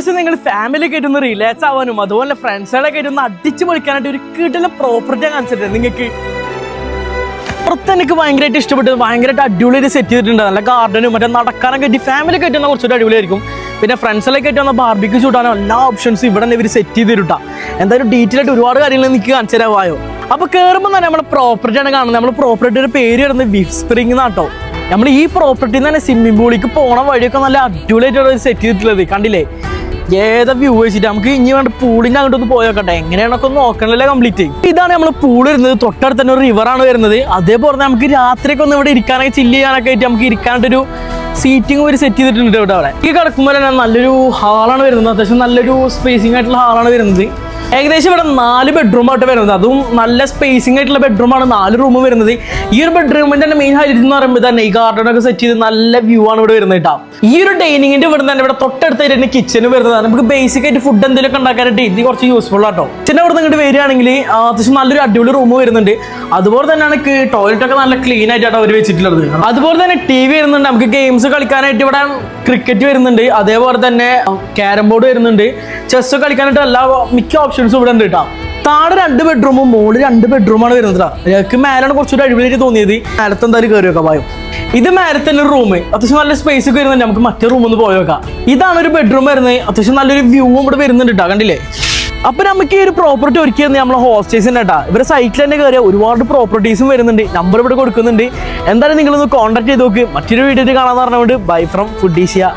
ദിവസം നിങ്ങൾ ഫാമിലി ആയിട്ട് ഒന്ന് റിലാക്സ് ആവാനും അതുപോലെ ഫ്രണ്ട്സുകളൊക്കെ ആയിട്ട് ഒന്ന് അടിച്ചു പൊളിക്കാനായിട്ട് ഒരു കിടല പ്രോപ്പർട്ടി കാണിച്ചിട്ടുണ്ട്. നിങ്ങൾക്ക് പുറത്ത് എനിക്ക് ഭയങ്കരമായിട്ട് ഇഷ്ടപ്പെട്ടത് ഭയങ്കരമായിട്ട് അടിപൊളിയായിട്ട് സെറ്റ് ചെയ്തിട്ടുണ്ട്. നല്ല ഗാർഡനും മറ്റേ നടക്കാനൊക്കെ ആയിട്ട് ഫാമിലി ഒക്കെ കുറച്ചൊരു അടിപൊളിയായിരിക്കും. പിന്നെ ഫ്രണ്ട്സിലൊക്കെ ആയിട്ട് വന്ന ബാർബിക്ക് ചൂടാനോ എല്ലാ ഓപ്ഷൻസും ഇവിടെ തന്നെ ഇവർ സെറ്റ് ചെയ്ത് തരുട്ടാ എന്തായാലും ഡീറ്റെയിൽ ആയിട്ട് ഒരുപാട് കാര്യങ്ങൾ എനിക്ക് കാണിച്ചു തരാമായോ അപ്പോൾ കയറുമ്പോൾ തന്നെ നമ്മുടെ പ്രോപ്പർട്ടിയാണ് കാണുന്നത്. നമ്മുടെ പ്രോപ്പർട്ടിയുടെ പേര് വരുന്നത് വിഫ് സ്പ്രിംഗ് എന്നാട്ടോ നമ്മൾ ഈ പ്രോപ്പർട്ടിയിൽ തന്നെ സ്വിമ്മിംഗ് പൂളിലേക്ക് പോണ വഴിയൊക്കെ നല്ല അടിപൊളിയായിട്ടുള്ള സെറ്റ് ചെയ്തിട്ടുള്ളത് കണ്ടില്ലേ? ഏതാ വ്യൂ വെച്ചിട്ട് നമുക്ക് ഇനി വേണ്ട പൂളിന്റെ അങ്ങോട്ടൊന്ന് പോയോക്കട്ടെ എങ്ങനെയാണൊക്കെ ഒന്ന് നോക്കണല്ലേ കംപ്ലീറ്റ് ഇതാണ് നമ്മൾ പൂൾ വരുന്നത്. തൊട്ടടുത്ത് തന്നെ ഒരു റിവറാണ് വരുന്നത്. അതേപോലെ തന്നെ നമുക്ക് രാത്രിയൊക്കെ ഒന്ന് ഇവിടെ ഇരിക്കാനൊക്കെ ചില്ല് ചെയ്യാനൊക്കെ ആയിട്ട് നമുക്ക് ഇരിക്കാണ്ടൊരു സീറ്റിംഗ് ഒരു സെറ്റ് ചെയ്തിട്ടുണ്ട് ഇവിടെ അവിടെ. ഈ കിടക്കുമ്പോൾ തന്നെ നല്ലൊരു ഹാളാണ് വരുന്നത്. അത്യാവശ്യം നല്ലൊരു സ്പേസിംഗ് ആയിട്ടുള്ള ഹാളാണ് വരുന്നത്. ഏകദേശം ഇവിടെ നാല് ബെഡ്റൂം ആയിട്ട് വരുന്നത്. അതും നല്ല സ്പേസിംഗ് ആയിട്ടുള്ള ബെഡ്റൂമാണ് നാല് റൂം വരുന്നത്. ഈ ഒരു ബെഡ്റൂമിന്റെ തന്നെ മെയിൻ ഹൈലൈറ്റ് എന്ന് പറയുമ്പോൾ തന്നെ ഈ ഗാർഡൻ ഒക്കെ സെറ്റ് ചെയ്ത് നല്ല വ്യൂ ആണ് ഇവിടെ വരുന്നത് കേട്ടോ. ഈ ഒരു ഡൈനിങ്ങിന്റെ ഇവിടെ തന്നെ ഇവിടെ തൊട്ടടുത്തായിട്ട് തന്നെ കിച്ചൺ വരുന്നത് നമുക്ക് ബേസിക് ആയിട്ട് ഫുഡ് എന്തെങ്കിലും ഉണ്ടാക്കാനായിട്ട് ഇത് കുറച്ച് യൂസ്ഫുൾ ആട്ടോ. കിച്ചന്റെ ഇവിടെ നിന്ന് വരികയാണെങ്കിൽ അത്യാവശ്യം നല്ലൊരു അടിപൊളി റൂം വരുന്നുണ്ട്. അതുപോലെ തന്നെയാണ് ടോയ്ലറ്റ് ഒക്കെ നല്ല ക്ലീൻ ആയിട്ടാണ് അവർ വെച്ചിട്ടുള്ളത്. അതുപോലെ തന്നെ ടി വി വരുന്നുണ്ട്. നമുക്ക് ഗെയിംസ് കളിക്കാനായിട്ട് ഇവിടെ ക്രിക്കറ്റ് വരുന്നുണ്ട്. അതേപോലെ തന്നെ ക്യാരം ബോർഡ് വരുന്നുണ്ട്. ചെസ് കളിക്കാനായിട്ട് എല്ലാ മിക്ക ഓപ്ഷൻസും ഇവിടെ ഉണ്ട് കേട്ടോ താഴെ രണ്ട് ബെഡ്റൂമും മുകളിൽ രണ്ട് ബെഡ്റൂമാണ് വരുന്നത് എനിക്ക് മേലാണ് കുറച്ചൊരു അഴിവിലേക്ക് തോന്നിയത്. മേലത്തെ എന്തായാലും കയറി വെക്കാം പായോ ഇത് മേലെ തന്നെ ഒരു റൂം അത്യാവശ്യം നല്ല സ്പേസ് ഒക്കെ വരുന്നുണ്ട്. നമുക്ക് മറ്റേ റൂമിൽ നിന്ന് പോയി വെക്കാം. ഇതാണ് ഒരു ബെഡ്റൂം വരുന്നത്. അത്യാവശ്യം നല്ലൊരു വ്യൂവും ഇവിടെ വരുന്നുണ്ട് കേട്ടോ കണ്ടില്ലേ? അപ്പൊ നമുക്ക് ഈ ഒരു പ്രോപ്പർട്ടി ഒരുക്കി തന്നെ നമ്മളെ ഹോസ്റ്റേഴ്സിന്റെ കേട്ടോ ഇവരെ സൈറ്റിൽ തന്നെ കയറിയ ഒരുപാട് പ്രോപ്പർട്ടീസും വരുന്നുണ്ട്. നമ്പർ ഇവിടെ കൊടുക്കുന്നുണ്ട്. എന്തായാലും നിങ്ങളൊന്ന് കോൺടാക്ട് ചെയ്ത് നോക്ക്. മറ്റൊരു വീഡിയോ കാണാന്ന് പറഞ്ഞുകൊണ്ട് ബൈ ഫ്രം ഫുഡീഷ്യ